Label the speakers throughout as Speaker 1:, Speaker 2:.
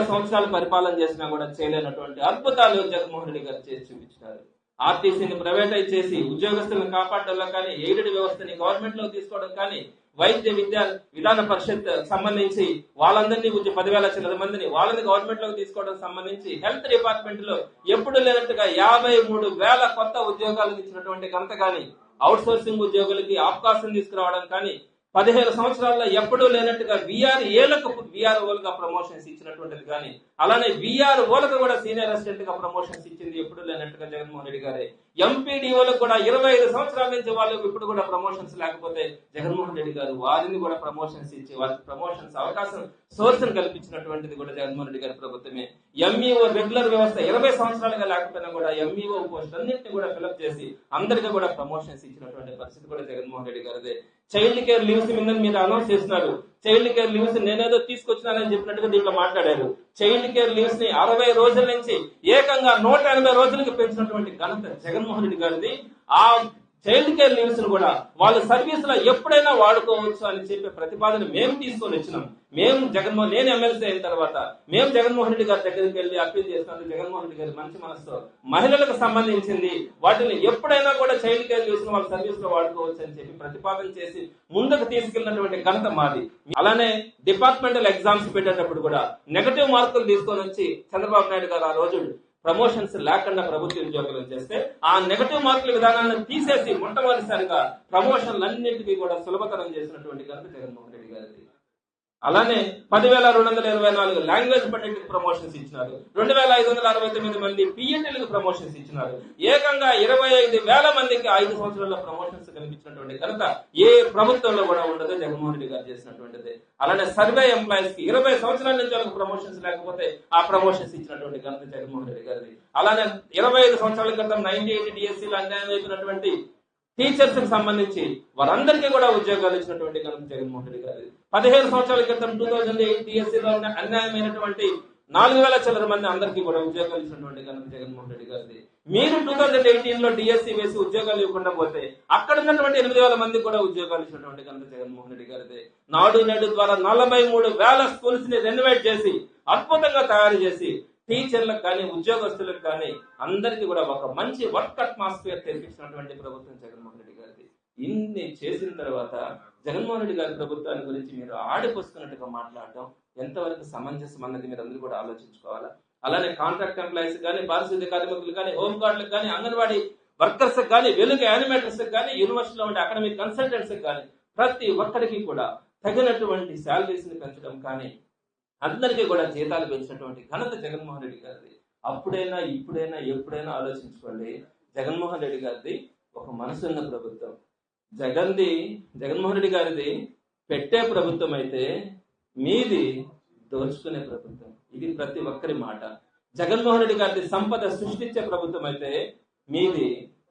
Speaker 1: సంవత్సరాలు పరిపాలన చేసినా కూడా చేయలేనటువంటి అద్భుతాలు జగన్మోహన్ రెడ్డి గారు చేసి చూపించినారు. ఆర్టీసీని ప్రైవేటైజ్ చేసి ఉద్యోగస్తులను కాపాడడంలో కానీ ఎయిడెడ్ వ్యవస్థని గవర్నమెంట్లో తీసుకోవడం కానీ వైద్య విద్యా విధాన పరిషత్ సంబంధించి వాళ్ళందరినీ కొంచెం పదివేల చిన్న మందిని వాళ్ళని గవర్నమెంట్లోకి తీసుకోవడం సంబంధించి హెల్త్ డిపార్ట్మెంట్లో ఎప్పుడు లేనట్టుగా యాభై మూడు వేల కొత్త ఉద్యోగాలు ఇచ్చినటువంటి ఘనత కానీ అవుట్ సోర్సింగ్ ఉద్యోగులకి అవకాశం తీసుకురావడం కానీ పదిహేను సంవత్సరాల్లో ఎప్పుడూ లేనట్టుగా విఆర్ ఏలకు విఆర్ ఓలుగా ప్రమోషన్స్ ఇచ్చినటువంటిది కానీ అలానే విఆర్ ఓలకు కూడా సీనియర్ అసిస్టెంట్గా ప్రమోషన్స్ ఇచ్చింది ఎప్పుడు లేనట్టుగా జగన్మోహన్ రెడ్డి గారే. ఎంపీడీఓలకు కూడా ఇరవై ఐదు సంవత్సరాల నుంచి వాళ్ళకు ఇప్పుడు కూడా ప్రమోషన్స్ లేకపోతే జగన్మోహన్ రెడ్డి గారు వారిని కూడా ప్రమోషన్స్ ఇచ్చి వారికి ప్రమోషన్స్ అవకాశం సోర్స్ కల్పించినటువంటిది కూడా జగన్మోహన్ రెడ్డి గారి ప్రభుత్వమే. ఎంఈఓ రెగ్యులర్ వ్యవస్థ ఇరవై సంవత్సరాలుగా లేకపోయినా కూడా ఎంఈఓ పోస్ట్ అన్నింటినీ కూడా ఫిలప్ చేసి అందరికీ కూడా ప్రమోషన్స్ ఇచ్చినటువంటి పరిస్థితి కూడా జగన్మోహన్ రెడ్డి గారిదే. చైల్డ్ కేర్ లీవ్స్ మీద మీరు అనౌన్స్ చేస్తున్నారు. చైల్డ్ కేర్ లీవ్స్ నేనేదో తీసుకొచ్చినానని చెప్పినట్టుగా దీంట్లో మాట్లాడారు. చైల్డ్ కేర్ లీవ్స్ని అరవై రోజుల నుంచి ఏకంగా నూట ఎనభై రోజులకు పెంచినటువంటి ఘనత జగన్మోహన్ రెడ్డి గారిది. ఆ చైల్డ్ కేర్ లీవ్స్ను కూడా వాళ్ళ సర్వీస్లో ఎప్పుడైనా వాడుకోవచ్చు అని చెప్పే ప్రతిపాదన మేము తీసుకొని వచ్చినాం. మేము జగన్మోహన్ నేను ఎమ్మెల్సీ అయిన తర్వాత మేము జగన్మోహన్ రెడ్డి గారి దగ్గరికి వెళ్ళి అప్పీల్ చేస్తున్నాం జగన్మోహన్ రెడ్డి గారి మంచి మనసుతో మహిళలకు సంబంధించింది వాటిని ఎప్పుడైనా కూడా చైల్డ్ కేర్ లీవ్స్ వాళ్ళ సర్వీస్లో వాడుకోవచ్చు అని చెప్పి ప్రతిపాదన చేసి ముందుకు తీసుకెళ్ళినటువంటి ఘనత మాది. అలానే డిపార్ట్మెంటల్ ఎగ్జామ్స్ పెట్టేటప్పుడు కూడా నెగటివ్ మార్కులు తీసుకొని వచ్చి చంద్రబాబు నాయుడు గారు ఆ రోజు ప్రమోషన్స్ లేకుండా ప్రభుత్వ ఉద్యోగులను చేస్తే ఆ నెగటివ్ మార్కుల విధానాన్ని తీసేసి మొట్టమొదటిసారిగా ప్రమోషన్లన్నింటినీ కూడా సులభతరం చేసినటువంటి కనుక జగన్మోహన్ రెడ్డి గారిది. అలానే పదివేల రెండు వందల ఇరవై నాలుగు లాంగ్వేజ్ పండిట్కి ప్రమోషన్స్ ఇచ్చినారు. రెండు వేల ఐదు వందల అరవై తొమ్మిది మంది పిఎన్ఎల్కి ప్రమోషన్స్ ఇచ్చినారు. ఏకంగా ఇరవై ఐదు వేల మందికి ఐదు సంవత్సరాల ప్రమోషన్స్ కనిపించినటువంటి ఘనత ఏ ప్రభుత్వంలో కూడా ఉండదు జగన్మోహన్ రెడ్డి గారు చేసినటువంటిది. అలానే సర్వే ఎంప్లాయీస్కి ఇరవై సంవత్సరాల నుంచి వాళ్ళకి ప్రమోషన్స్ లేకపోతే ఆ ప్రమోషన్స్ ఇచ్చినటువంటి ఘనత జగన్మోహన్ రెడ్డి గారిది. అలానే ఇరవై ఐదు సంవత్సరాల క్రితం నైన్టీ ఎయిట్ డిఎస్సీలు అన్యాయం అయిపోయినటువంటి టీచర్స్కి సంబంధించి వారందరికీ కూడా ఉద్యోగాలు ఇచ్చినటువంటి ఘనత జగన్మోహన్ రెడ్డి గారు. పదిహేను సంవత్సరాల క్రితం టూ థౌజండ్ ఎయిట్ టీఎస్సీలో ఉన్న అన్యాయమైనటువంటి నాలుగు వేల చిల్లర మంది అందరికీ కూడా ఉద్యోగాలు ఇచ్చినటువంటి ఘనత జగన్మోహన్ రెడ్డి గారిది. మీరు టూ థౌజండ్ ఎయిటీన్లో డిఎస్సీ వేసి ఉద్యోగాలు ఇవ్వకుండా పోతే అక్కడ ఉన్నటువంటి ఎనిమిది వేల మంది కూడా ఉద్యోగాలు ఇచ్చినటువంటి ఘనత జగన్మోహన్ రెడ్డి గారిది. నాడు నేడు ద్వారా నలభై మూడు వేల స్కూల్స్ని రెనోవేట్ చేసి అద్భుతంగా తయారు చేసి టీచర్లకు కానీ ఉద్యోగస్తులకు కానీ అందరికీ కూడా ఒక మంచి వర్క్ అట్మాస్ఫియర్ తెప్పించినటువంటి ప్రభుత్వం జగన్మోహన్ రెడ్డి గారిది. ఇన్ని చేసిన తర్వాత జగన్మోహన్ రెడ్డి గారి ప్రభుత్వాన్ని గురించి మీరు ఆడిపోసుకున్నట్టుగా మాట్లాడటం ఎంతవరకు సమంజసం అన్నది మీరు అందరూ కూడా ఆలోచించుకోవాలా? అలానే కాంట్రాక్ట్ ఎంప్లాయీస్ కానీ పారిశుద్ధ్య కార్మికులు కానీ హోమ్ గార్డులకు కానీ అంగన్వాడీ వర్కర్స్ కానీ వెలుగు యానిమేటర్స్ కానీ యూనివర్సిటీలో ఉండే అకాడమిక్ కన్సల్టెంట్స్ కానీ ప్రతి ఒక్కరికి కూడా తగినటువంటి శాలరీస్ని పెంచడం కానీ అందరికీ కూడా జీతాలు పెంచినటువంటి ఘనత జగన్మోహన్ రెడ్డి గారిది. అప్పుడైనా ఇప్పుడైనా ఎప్పుడైనా ఆలోచించుకోండి. జగన్మోహన్ రెడ్డి గారిది ఒక మనసున్న ప్రభుత్వం. జగన్ది జగన్మోహన్ రెడ్డి గారిది పెట్టే ప్రభుత్వం అయితే మీది దోచుకునే ప్రభుత్వం. ఇది ప్రతి ఒక్కరి మాట. జగన్మోహన్ రెడ్డి గారిది సంపద సృష్టించే ప్రభుత్వం అయితే మీది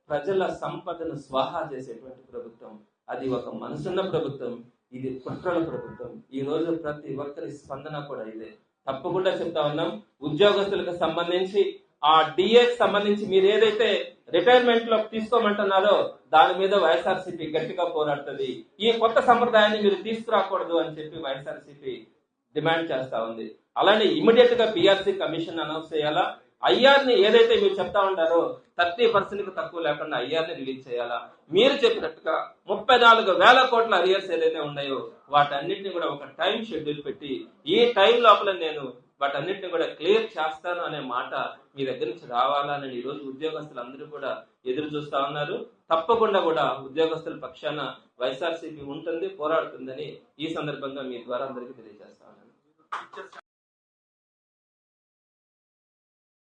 Speaker 1: ప్రజల సంపదను స్వాహా చేసేటువంటి ప్రభుత్వం. అది ఒక మనసున్న ప్రభుత్వం. ఇది కుట్రల ప్రభుత్వం. ఈ రోజు ప్రతి ఒక్కరి స్పందన కూడా ఇదే. తప్పకుండా చెప్తా ఉన్నాం. ఉద్యోగస్తులకు సంబంధించి ఆ డిఏకి సంబంధించి మీరు ఏదైతే రిటైర్మెంట్లో తీసుకోమంటున్నారో దాని మీద వైఎస్ఆర్సీపీ గట్టిగా పోరాడుతుంది. ఈ కొత్త సంప్రదాయాన్ని మీరు తీసుకురాకూడదు అని చెప్పి వైఎస్ఆర్సీపీ డిమాండ్ చేస్తా ఉంది. అలానే ఇమీడియట్గా పిఆర్సీ కమిషన్ అనౌన్స్ చేయాలా? అయ్యార్ని ఏదైతే మీరు చెప్తా ఉంటారో థర్టీ పర్సెంట్కి తక్కువ లేకుండా అయ్యార్ని రిలీజ్ చేయాలా? మీరు చెప్పినట్టుగా ముప్పై నాలుగు వేల కోట్ల అరియర్స్ ఏదైతే ఉన్నాయో వాటన్నిటిని కూడా ఒక టైం షెడ్యూల్ పెట్టి ఈ టైం లోపల నేను వాటన్నిటిని కూడా క్లియర్ చేస్తాను అనే మాట మీ దగ్గర నుంచి రావాలని ఈ రోజు ఉద్యోగస్తులు అందరూ కూడా ఎదురు చూస్తా ఉన్నారు. తప్పకుండా కూడా ఉద్యోగస్తుల పక్షాన వైఎస్ఆర్సీపీ ఉంటుంది పోరాడుతుందని ఈ సందర్భంగా మీ ద్వారా అందరికీ తెలియజేస్తా ఉన్నాను.